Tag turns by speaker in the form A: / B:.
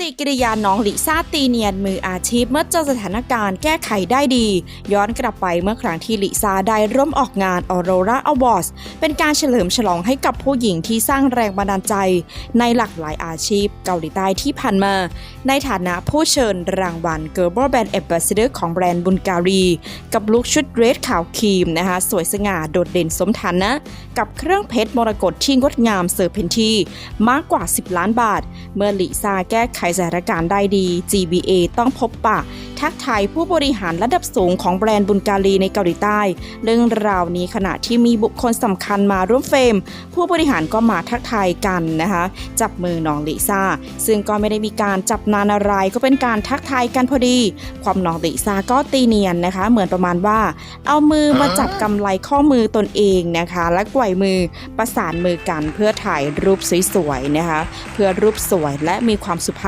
A: ฏิกิริยาน้องลิซ่าตีเนียนมืออาชีพเมื่อเจอสถานการณ์แก้ไขได้ดี ย้อนกลับไปเมื่อครั้งที่ลิซ่าได้ร่วมออกงาน Aurora Awards เป็นการเฉลิมฉลองให้กับผู้หญิงที่สร้างแรงบันดาลใจ ในหลากหลายอาชีพเกาหลีใต้ที่ผ่านมา ในฐานะผู้เชิญรางวัล Global Brand Ambassador ของแบรนด์บุลการี กับลุคชุดเรสขาวครีมนะคะสวยสง่าโดดเด่นสมฐานะ กับเครื่องเพชรมรกตที่งดงามเซอร์เพนทีมากกว่า 10 ล้านบาท เมื่อลิซ่าแก้ไขสถานการณ์ได้ดี GBA ต้องพบปะ ทักทายผู้บริหารระดับสูงของแบรนด์บุลการีในเกาหลีใต้ เรื่องราวนี้ขณะที่มีบุคคลสำคัญมาร่วมเฟรม ผู้บริหารก็มาทักทายกันนะคะ จับมือน้องลิซ่า ซึ่งก็ไม่ได้มีการจับนานอะไรก็เป็นการทักทายกันพอดี ความน้องลิซ่าก็ตีเนียนนะคะ เหมือนประมาณว่า เอามือมาจับกำไลข้อมือตนเองนะคะ และกวยมือประสานมือกันเพื่อถ่ายรูปสวยๆนะคะ เพื่อรูปสวยและมีความสุภาพ